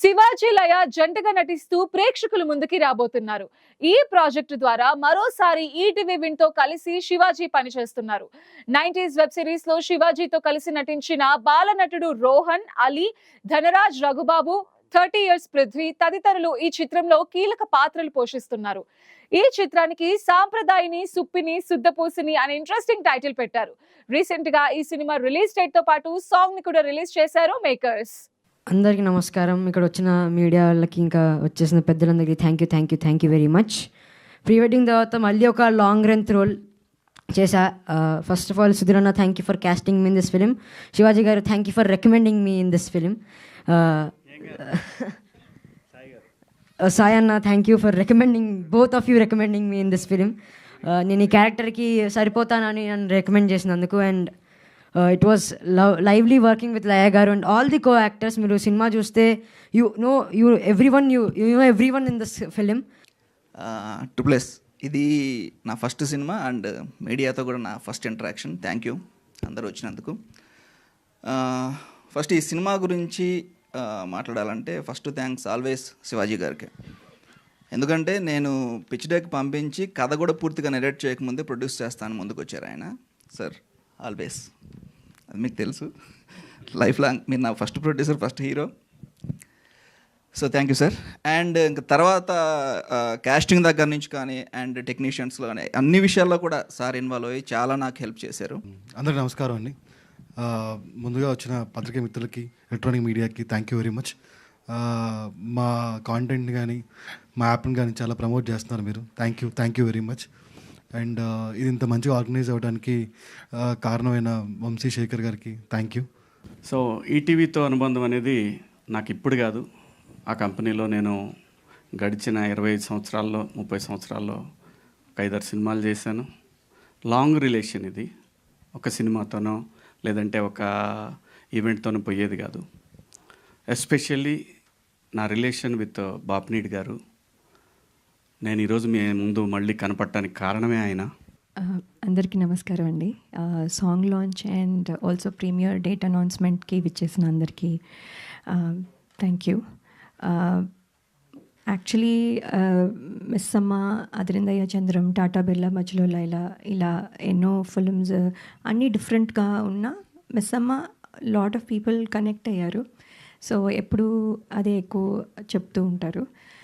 శివాజీ లయ జంటగా నటిస్తూ ప్రేక్షకుల ముందుకి రాబోతున్నారు. ఈ ప్రాజెక్టు ద్వారా మరోసారి ఈటీవీ విన్తో కలిసి శివాజీ పనిచేస్తున్నారు. నైన్టీస్ వెబ్ సిరీస్లో శివాజీతో కలిసి నటించిన బాలనటుడు రోహన్ అలీ ధనరాజ్ రఘుబాబు థర్టీ ఇయర్స్ పృథ్వీ తదితరులు ఈ చిత్రంలో కీలక పాత్రలు పోషిస్తున్నారు. ఈ చిత్రానికి సాంప్రదాయని సుప్పిని శుద్ధపూసిని అనే ఇంట్రెస్టింగ్ టైటిల్ పెట్టారు. రీసెంట్గా ఈ సినిమా రిలీజ్ డేట్తో పాటు సాంగ్ని కూడా రిలీజ్ చేశారు మేకర్స్. అందరికీ నమస్కారం. ఇక్కడ వచ్చిన మీడియా వాళ్ళకి ఇంకా వచ్చేసిన పెద్దలందరికీ thank you thank you thank you very much pre wedding తర్వాత మళ్ళీ ఒక లాంగ్ లెంత్ రోల్ చేశా. ఫస్ట్ ఆఫ్ ఆల్ సుధీర్ అన్న thank you for casting me in this film Shivaji garu thank you for recommending me in this film Sai అన్న thank you for recommending both of you recommending me in this film నేను ఈ క్యారెక్టర్కి సరిపోతానని నన్ను recommend చేసినందుకు. And it was love lively working with Laya garu and all the co actors మీరు సినిమా చూస్తే you know you everyone you you know everyone in this film to plus ఇది నా ఫస్ట్ సినిమా అండ్ మీడియాతో కూడా నా first interaction thank you అందరూ వచ్చినందుకు. Uh, ఫస్ట్ ఈ సినిమా గురించి uh, మాట్లాడాలంటే ఫస్ట్ థ్యాంక్స్ ఆల్వేస్ శివాజీ గారికి. ఎందుకంటే నేను పిచ్ డెక్ పంపించి కథ కూడా పూర్తిగా నెరేట్ చేయకముందే ప్రొడ్యూస్ చేస్తాను ముందుకు వచ్చారు ఆయన సార్ ఆల్వేస్ అది మీకు తెలుసు. లైఫ్ లాంగ్ మీరు నా first producer first hero so thank you sir and ఇంకా తర్వాత uh, క్యాస్టింగ్ దగ్గర నుంచి కానీ అండ్ టెక్నీషియన్స్లో కానీ అన్ని విషయాల్లో కూడా సార్ ఇన్వాల్వ్ అయ్యి చాలా నాకు హెల్ప్ చేశారు. Hmm. అందరికీ నమస్కారం అండి. Uh, ముందుగా వచ్చిన పత్రికా మిత్రులకి ఎలక్ట్రానిక్ మీడియాకి థ్యాంక్ యూ వెరీ మచ్ మా కాంటెంట్ కానీ మా యాప్ని కానీ చాలా ప్రమోట్ చేస్తున్నారు మీరు. Thank you thank you very much and ఇది ఇంత మంచిగా ఆర్గనైజ్ అవ్వడానికి కారణమైన వంశీ శేఖర్ గారికి థ్యాంక్ యూ సో ఈటీవీతో అనుబంధం అనేది నాకు ఇప్పుడు కాదు. ఆ కంపెనీలో నేను గడిచిన ఇరవై ఐదు సంవత్సరాల్లో ముప్పై సంవత్సరాల్లో ఒక ఐదారు సినిమాలు చేశాను. లాంగ్ రిలేషన్ ఇది. ఒక సినిమాతోనో లేదంటే ఒక ఈవెంట్తోనో పోయేది కాదు. ఎస్పెషల్లీ నా రిలేషన్ విత్ బాప్నీడ్ గారు. నేను ఈరోజు మీ ముందు మళ్ళీ కనపడటానికి కారణమే ఆయన. అందరికీ నమస్కారం అండి. Song launch and also premiere date అనౌన్స్మెంట్కి విచ్చేసిన అందరికీ థ్యాంక్ యూ. యాక్చువల్లీ మిస్ అమ్మ అదిరిందయ్య చంద్రం టాటా బిర్లా మధ్యలో లైలా ఇలా ఎన్నో ఫిల్మ్స్ అన్నీ డిఫరెంట్గా ఉన్న మిస్ అమ్మ లాట్ ఆఫ్ పీపుల్ కనెక్ట్ అయ్యారు. సో ఎప్పుడు అదే ఎక్కువ చెప్తూ ఉంటారు.